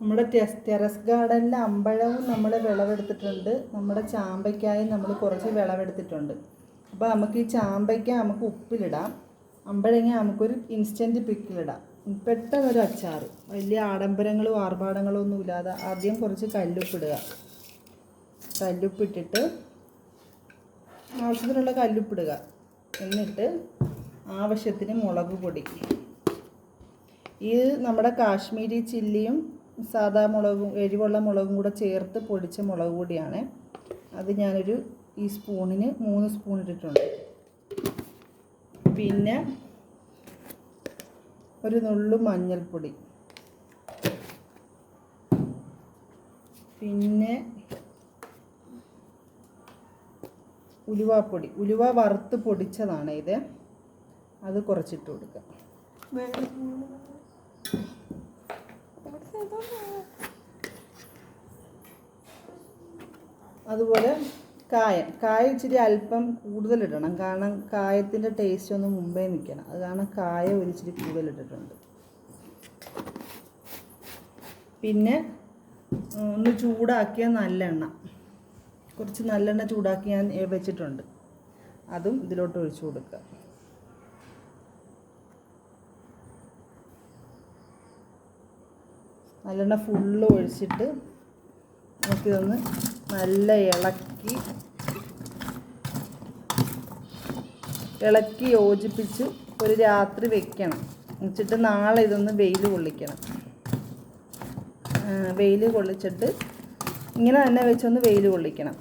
നമ്മുടെ ടെറസ് ഗാർഡനിലെ അമ്പഴവും നമ്മൾ വിളവെടുത്തിട്ടുണ്ട്. നമ്മുടെ ചാമ്പയ്ക്കായും നമ്മൾ കുറച്ച് വിളവെടുത്തിട്ടുണ്ട്. അപ്പോൾ നമുക്ക് ഈ ചാമ്പയ്ക്ക നമുക്ക് ഉപ്പിലിടാം. അമ്പഴങ്ങ നമുക്കൊരു ഇൻസ്റ്റന്റ് പിക്കിലിടാം പെട്ടെന്നൊരു അച്ചാർ വലിയ ആഡംബരങ്ങളും ആർഭാടങ്ങളും ഒന്നും ഇല്ലാതെ ആദ്യം കുറച്ച് കല്ലുപ്പിടുക. കല്ലുപ്പിട്ടിട്ട് ആവശ്യത്തിനുള്ള കല്ലുപ്പിടുക. എന്നിട്ട് ആവശ്യത്തിന് മുളക് പൊടി. ഇത് നമ്മുടെ കാശ്മീരി ചില്ലിയും സാദാ മുളകും എരിവുള്ള മുളകും കൂടെ ചേർത്ത് പൊടിച്ച മുളക് പൊടിയാണ്. അത് ഞാനൊരു ഈ സ്പൂണിന് മൂന്ന് സ്പൂൺ ഇട്ടിട്ടുണ്ട്. പിന്നെ ഒരു നുള്ളു മഞ്ഞൾപ്പൊടി. പിന്നെ ഉലുവാപ്പൊടി. ഉലുവ വറുത്ത് പൊടിച്ചതാണ് ഇത്. അത് കുറച്ചിട്ട് കൊടുക്കുക അതുപോലെ കായം. കായ ഇച്ചിരി അല്പം കൂടുതലിടണം. കാരണം കായത്തിന്റെ ടേസ്റ്റ് ഒന്ന് മുമ്പേ നിൽക്കണം. അത് കാരണം കായ ഒരു ഇച്ചിരി കൂടുതലിട്ടിട്ടുണ്ട്. പിന്നെ ഒന്ന് ചൂടാക്കിയ നല്ലെണ്ണ. കുറച്ച് നല്ലെണ്ണ ചൂടാക്കി ഞാൻ വെച്ചിട്ടുണ്ട്. അതും ഇതിലോട്ട് ഒഴിച്ചു കൊടുക്കുക. നല്ലെണ്ണ ഫുള്ള് ഒഴിച്ചിട്ട് നമുക്കിതൊന്ന് നല്ല ഇളക്കി ഇളക്കി യോജിപ്പിച്ച് ഒരു രാത്രി വെക്കണം. വെച്ചിട്ട് നാളെ ഇതൊന്ന് വെയിൽ കൊള്ളിക്കണം. വെയിൽ കൊള്ളിച്ചിട്ട് ഇങ്ങനെ തന്നെ വെച്ചൊന്ന് വെയിൽ കൊള്ളിക്കണം.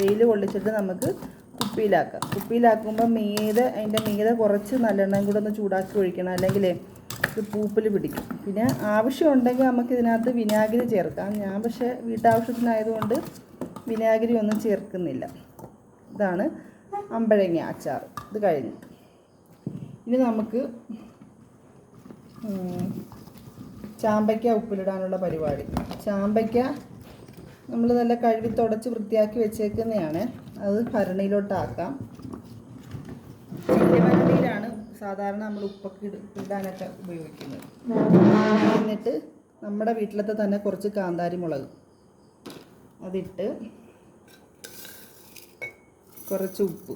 വെയിൽ കൊള്ളിച്ചിട്ട് നമുക്ക് കുപ്പിയിലാക്കാം. കുപ്പിയിലാക്കുമ്പോൾ മീതെ അതിന്റെ മീതെ കുറച്ച് നല്ലെണ്ണം കൂടെ ഒന്ന് ചൂടാക്കി ഒഴിക്കണം. അല്ലെങ്കിൽ ഇത് പൂപ്പിൽ പിടിക്കും. പിന്നെ ആവശ്യമുണ്ടെങ്കിൽ നമുക്ക് ഇതിനകത്ത് വിനാഗിരി ചേർക്കാം. ഞാൻ പക്ഷേ വീട്ടാവശ്യത്തിനായതുകൊണ്ട് വിനാഗിരി ഒന്നും ചേർക്കുന്നില്ല. ഇതാണ് അമ്പഴങ്ങ അച്ചാർ. ഇത് കഴിഞ്ഞു. ഇനി നമുക്ക് ചാമ്പയ്ക്ക ഉപ്പിലിടാനുള്ള പരിപാടി. ചാമ്പയ്ക്ക നമ്മൾ നല്ല കഴുകി തുടച്ച് വൃത്തിയാക്കി വെച്ചേക്കുന്നതാണ്. അത് ഭരണിയിലോട്ടാക്കാം. സാധാരണ നമ്മൾ ഉപ്പൊക്കെ ഇട- ഇടാനൊക്കെ ഉപയോഗിക്കുന്നത്. എന്നിട്ട് നമ്മുടെ വീട്ടിലത്തെ തന്നെ കുറച്ച് കാന്താരി മുളക്. അതിട്ട് കുറച്ച് ഉപ്പ്.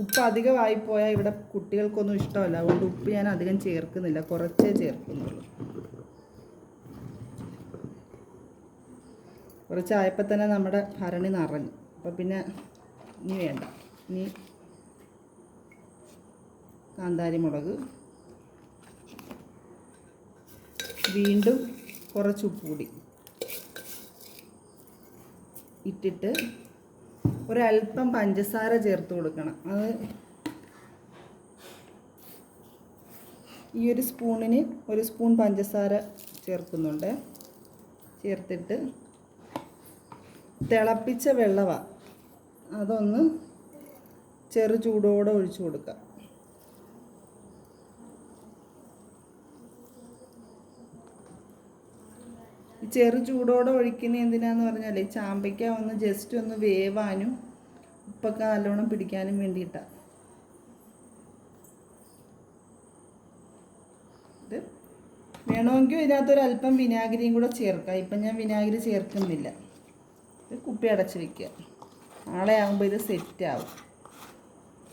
ഉപ്പ് അധികമായിപ്പോയാൽ ഇവിടെ കുട്ടികൾക്കൊന്നും ഇഷ്ടമല്ല. അതുകൊണ്ട് ഉപ്പ് ഞാൻ അധികം ചേർക്കുന്നില്ല. കുറച്ചേ ചേർക്കുന്നുള്ളൂ. കുറച്ചായപ്പോൾ തന്നെ നമ്മുടെ ഭരണി നിറഞ്ഞു. അപ്പോൾ പിന്നെ ഇനി വേണ്ട. ഇനി കാന്താരി മുളക് വീണ്ടും കുറച്ച് ഉപ്പ് കൂടി. ഇട്ടിട്ട് ഒരല്പം പഞ്ചസാര ചേർത്ത് കൊടുക്കണം. അത് ഈ ഒരു സ്പൂണിന് ഒരു സ്പൂൺ പഞ്ചസാര ചേർക്കുന്നുണ്ട്. ചേർത്തിട്ട് തിളപ്പിച്ച വെള്ളവ. അതൊന്ന് ചെറു ചൂടോടെ ഒഴിച്ചു കൊടുക്കുക. ചെറു ചൂടോടെ ഒഴിക്കുന്ന എന്തിനാന്ന് പറഞ്ഞാൽ ചാമ്പയ്ക്ക ഒന്ന് ജസ്റ്റ് ഒന്ന് വേവാനും ഉപ്പൊക്കെ നല്ലോണം പിടിക്കാനും വേണ്ടിയിട്ടാണ് ഇത് വേണമെങ്കിൽ ഇതിനകത്തൊരു അല്പം വിനാഗിരിയും കൂടെ ചേർക്കാം. ഇപ്പം ഞാൻ വിനാഗിരി ചേർക്കുന്നില്ല. ഇത് കുപ്പി അടച്ച് വെക്കുക. നാളെ ആകുമ്പോൾ ഇത് സെറ്റ് ആവും.